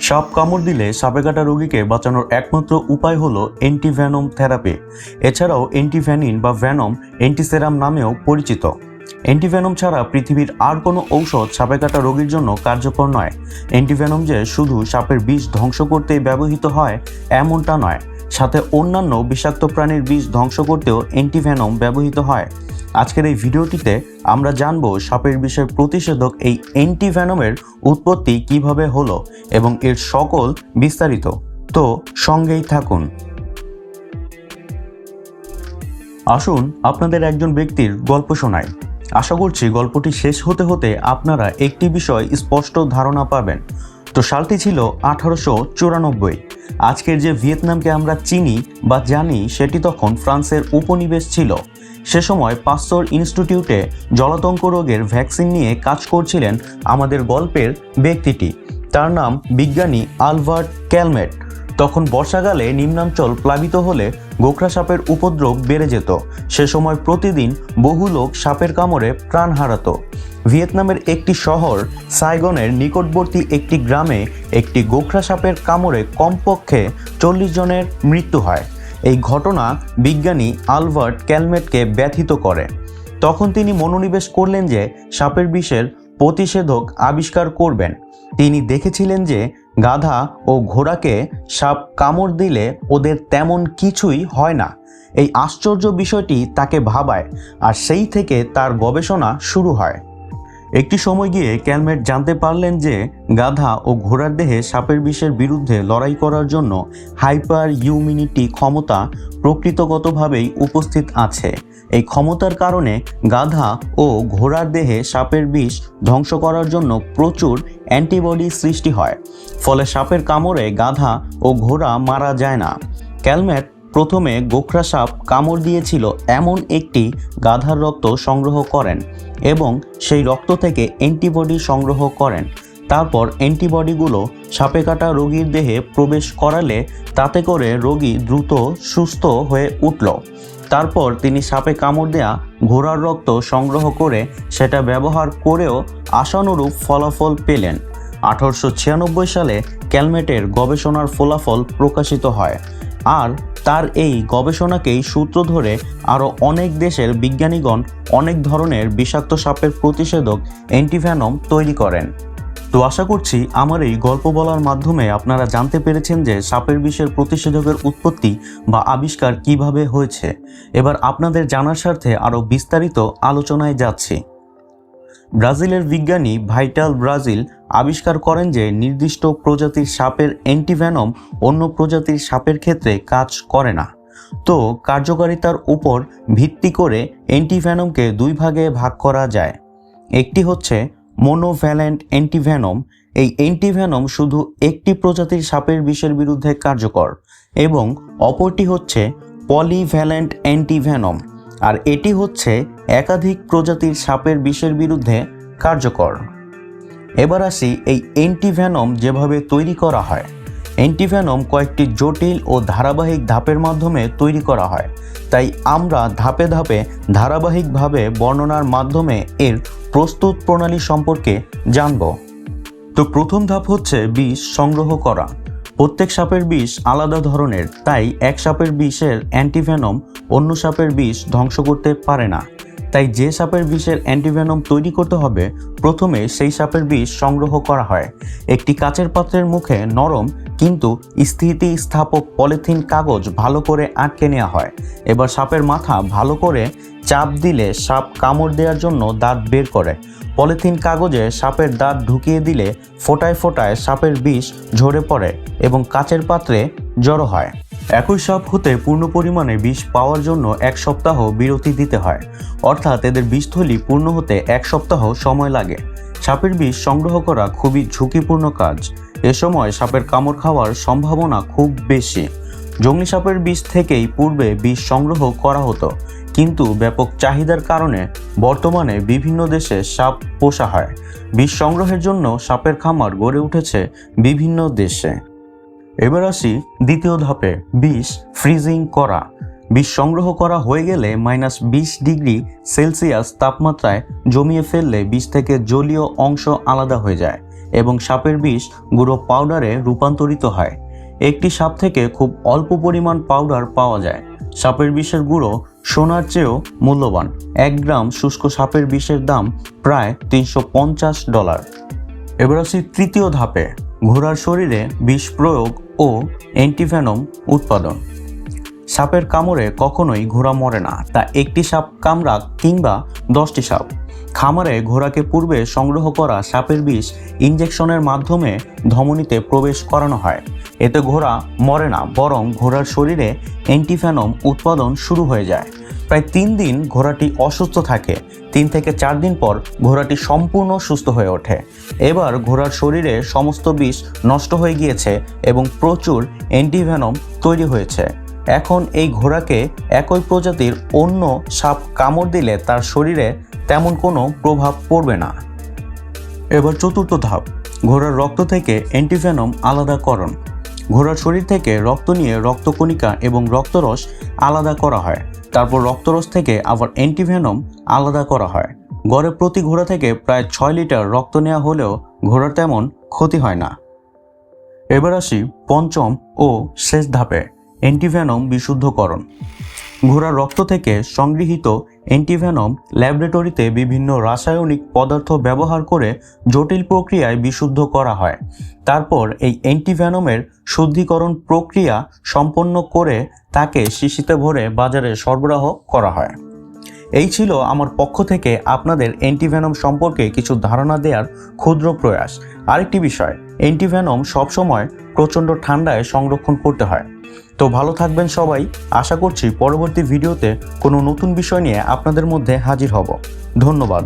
সাপ কামড় দিলে সাপে কাটা রোগীকে বাঁচানোর একমাত্র উপায় হলো অ্যান্টিভ্যানম থেরাপি। এছাড়াও অ্যান্টিভ্যানিন বা ভ্যানম অ্যান্টিসেরাম নামেও পরিচিত। অ্যান্টিভ্যানম ছাড়া পৃথিবীর আর কোনো ঔষধ সাপে কাটা রোগীর জন্য কার্যকর নয়। অ্যান্টিভ্যানম যে শুধু সাপের বিষ ধ্বংস করতেই ব্যবহৃত হয়, এমনটা নয়। সাথে অন্যান্য বিষাক্ত প্রাণীর বিষ ধ্বংস করতেও অ্যান্টিভ্যানম ব্যবহৃত হয়। আজকের এই ভিডিওটিতে আমরা জানব সাপের বিষের প্রতিষেধক এই অ্যান্টিভ্যানমের উৎপত্তি কীভাবে হলো এবং এর সকল বিস্তারিত। তো সঙ্গেই থাকুন। আসুন আপনাদের একজন ব্যক্তির গল্প শোনাই। আশা করছি গল্পটি শেষ হতে হতে আপনারা একটি বিষয় স্পষ্ট ধারণা পাবেন। তো সালটি ছিল আঠারোশো চুরানব্বই। আজকের যে ভিয়েতনামকে আমরা চিনি বা জানি, সেটি তখন ফ্রান্সের উপনিবেশ ছিল। সে সময় পাস্তর ইনস্টিটিউটে জলাতঙ্ক রোগের ভ্যাকসিন নিয়ে কাজ করছিলেন আমাদের গল্পের ব্যক্তিটি। তার নাম বিজ্ঞানী আলভার্ট ক্যালমেট। তখন বর্ষাকালে নিম্নাঞ্চল প্লাবিত হলে গোখরা সাপের উপদ্রব বেড়ে যেত। সে সময় প্রতিদিন বহু লোক সাপের কামড়ে প্রাণ হারাত। ভিয়েতনামের একটি শহর, সাইগনের নিকটবর্তী একটি গ্রামে একটি গোখরা সাপের কামড়ে কমপক্ষে চল্লিশ জনের মৃত্যু হয়। এই ঘটনা বিজ্ঞানী আলবার্ট ক্যালমেটকে ব্যথিত করে। তখন তিনি মনোনিবেশ করলেন যে সাপের বিষের প্রতিষেধক আবিষ্কার করবেন। তিনি দেখেছিলেন যে গাধা ও ঘোড়াকে সাপ কামড় দিলে ওদের তেমন কিছুই হয় না। এই আশ্চর্য বিষয়টি তাকে ভাবায় আর সেই থেকে তার গবেষণা শুরু হয়। একটি সময় গিয়ে ক্যালমেট জানতে পারলেন যে গাধা ও ঘোড়ার দেহে সাপের বিষের বিরুদ্ধে লড়াই করার জন্য হাইপার ইউমিনিটি ক্ষমতা প্রকৃতগতভাবেই উপস্থিত আছে। এই ক্ষমতার কারণে গাধা ও ঘোড়ার দেহে সাপের বিষ ধ্বংস করার জন্য প্রচুর অ্যান্টিবডি সৃষ্টি হয়। ফলে সাপের কামড়ে গাধা ও ঘোড়া মারা যায় না। ক্যালমেট প্রথমে গোখরা সাপ কামড় দিয়েছিল এমন একটি গাধার রক্ত সংগ্রহ করেন এবং সেই রক্ত থেকে অ্যান্টিবডি সংগ্রহ করেন। তারপর অ্যান্টিবডিগুলো সাপে কাটা রোগীর দেহে প্রবেশ করালে তাতে করে রোগী দ্রুত সুস্থ হয়ে উঠল। তারপর তিনি সাপে কামড় দেয়া ঘোড়ার রক্ত সংগ্রহ করে সেটা ব্যবহার করেও আশানুরূপ ফলাফল পেলেন। আঠারোশো ছিয়ানব্বই সালে ক্যালমেটের গবেষণার ফলাফল প্রকাশিত হয়। আর তার এই গবেষণাকেই সূত্র ধরে আরও অনেক দেশের বিজ্ঞানীগণ অনেক ধরনের বিষাক্ত সাপের প্রতিষেধক অ্যান্টিভ্যানম তৈরি করেন। তো আশা করছি আমার এই গল্প বলার মাধ্যমে আপনারা জানতে পেরেছেন যে সাপের বিষের প্রতিষেধকের উৎপত্তি বা আবিষ্কার কীভাবে হয়েছে। এবার আপনাদের জানার স্বার্থে আরও বিস্তারিত আলোচনায় যাচ্ছি। ব্রাজিলের বিজ্ঞানী ভাইটাল ব্রাজিল আবিষ্কার করেন যে নির্দিষ্ট প্রজাতির সাপের অ্যান্টিভ্যানম অন্য প্রজাতির সাপের ক্ষেত্রে কাজ করে না। তো কার্যকারিতার উপর ভিত্তি করে অ্যান্টিভ্যানমকে দুই ভাগে ভাগ করা যায়। একটি হচ্ছে মোনোভ্যালেন্ট অ্যান্টিভ্যানম এই অ্যান্টিভ্যানম শুধু একটি প্রজাতির সাপের বিষের বিরুদ্ধে কার্যকর এবং অপরটি হচ্ছে পলিভ্যালেন্ট অ্যান্টিভ্যানম আর এটি হচ্ছে একাধিক প্রজাতির সাপের বিষের বিরুদ্ধে কার্যকর। এবার আসি এই অ্যান্টিভ্যানম যেভাবে তৈরি করা হয়। অ্যান্টিভ্যানম কয়েকটি জটিল ও ধারাবাহিক ধাপের মাধ্যমে তৈরি করা হয়। তাই আমরা ধাপে ধাপে ধারাবাহিকভাবে বর্ণনার মাধ্যমে এর প্রস্তুত প্রণালী সম্পর্কে জানব। তো প্রথম ধাপ হচ্ছে বিষ সংগ্রহ করা। প্রত্যেক সাপের বিষ আলাদা ধরনের, তাই এক সাপের বিষের অ্যান্টিভেনম অন্য সাপের বিষ ধ্বংস করতে পারে না। তাই যে সাপের বিষের অ্যান্টিভেনম তৈরি করতে হবে, প্রথমে সেই সাপের বিষ সংগ্রহ করা হয়। একটি কাচের পাত্রের মুখে নরম কিন্তু স্থিতিস্থাপক পলিথিন কাগজ ভালো করে আটকে নেওয়া হয়। এবার সাপের মাথা ভালো করে চাপ দিলে সাপ কামড় দেওয়ার জন্য দাঁত বের করে। পলিথিন কাগজে সাপের দাঁত ঢুকিয়ে দিলে ফোটায় ফোটায় সাপের বিষ ঝরে পড়ে এবং কাচের পাত্রে জড়ো হয়। একই সাপ হতে পূর্ণ পরিমাণে বিষ পাওয়ার জন্য এক সপ্তাহ বিরতি দিতে হয়। অর্থাৎ এদের বিষথলি পূর্ণ হতে এক সপ্তাহ সময় লাগে। সাপের বিষ সংগ্রহ করা খুবই ঝুঁকিপূর্ণ কাজ। এ সময় সাপের কামড় খাওয়ার সম্ভাবনা খুব বেশি। জঙ্গলি সাপের বিষ থেকেই পূর্বে বিষ সংগ্রহ করা হতো। কিন্তু ব্যাপক চাহিদার কারণে বর্তমানে বিভিন্ন দেশে সাপ পোষা হয়। বিষ সংগ্রহের জন্য সাপের খামার গড়ে উঠেছে বিভিন্ন দেশে। এবার আসি দ্বিতীয় ধাপে। বিষ ফ্রিজিং করা। বিষ সংগ্রহ করা হয়ে গেলে মাইনাস বিশ ডিগ্রি সেলসিয়াস তাপমাত্রায় জমিয়ে ফেললে বিষ থেকে জলীয় অংশ আলাদা হয়ে যায় এবং সাপের বিষ গুঁড়ো পাউডারে রূপান্তরিত হয়। একটি সাপ থেকে খুব অল্প পরিমাণ পাউডার পাওয়া যায়। সাপের বিষের গুঁড়ো সোনার চেয়েও মূল্যবান। এক গ্রাম শুষ্ক সাপের বিষের দাম প্রায় তিনশো পঞ্চাশ ডলার। এবার আসি তৃতীয় ধাপে। ঘোড়ার শরীরে বিষ প্রয়োগ ও অ্যান্টিভেনম উৎপাদন। সাপের কামড়ে কখনোই ঘোড়া মরে না, তা একটি সাপ কামড়াক কিংবা দশটি সাপ। খামারে ঘোড়াকে পূর্বে সংগ্রহ করা সাপের বিষ ইঞ্জেকশনের মাধ্যমে ধমনীতে প্রবেশ করানো হয়। এতে ঘোড়া মরে না, বরং ঘোড়ার শরীরে অ্যান্টিফ্যানম উৎপাদন শুরু হয়ে যায়। প্রায় তিন দিন ঘোড়াটি অসুস্থ থাকে। তিন থেকে চার দিন পর ঘোড়াটি সম্পূর্ণ সুস্থ হয়ে ওঠে। এবার ঘোড়ার শরীরে সমস্ত বিষ নষ্ট হয়ে গিয়েছে এবং প্রচুর অ্যান্টিভেনম তৈরি হয়েছে। এখন এই ঘোড়াকে একই প্রজাতির অন্য সাপ কামড় দিলে তার শরীরে তেমন কোনো প্রভাব পড়বে না। এবার চতুর্থ ধাপ, ঘোড়ার রক্ত থেকে অ্যান্টিভেনম আলাদাকরণ ঘোড়ার শরীর থেকে রক্ত নিয়ে রক্তকণিকা এবং রক্তরস আলাদা করা হয়। তারপর রক্তরস থেকে আবার অ্যান্টিভেনম আলাদা করা হয়। গড়ে প্রতি ঘোড়া থেকে প্রায় ছয় লিটার রক্ত নেওয়া হলেও ঘোড়ার তেমন ক্ষতি হয় না। এবার আসি পঞ্চম ও শেষ ধাপে অ্যান্টিভেনম বিশুদ্ধকরণ। ঘোড়ার রক্ত থেকে সংগৃহীত অ্যান্টিভেনম ল্যাবরেটরিতে বিভিন্ন রাসায়নিক পদার্থ ব্যবহার করে জটিল প্রক্রিয়ায় বিশুদ্ধ করা হয়। তারপর এই অ্যান্টিভেনমের শুদ্ধিকরণ প্রক্রিয়া সম্পন্ন করে তাকে শিশিতে ভরে বাজারে সরবরাহ করা হয়। এই ছিল আমার পক্ষ থেকে আপনাদের অ্যান্টিভেনম সম্পর্কে কিছু ধারণা দেওয়ার ক্ষুদ্র প্রয়াস। আরেকটি বিষয় অ্যান্টিভেনম সবসময় প্রচণ্ড ঠান্ডায় সংরক্ষণ করতে হয়। তো ভালো থাকবেন সবাই। আশা করছি পরবর্তী ভিডিওতে কোনো নতুন বিষয় নিয়ে আপনাদের মধ্যে হাজির হব। ধন্যবাদ।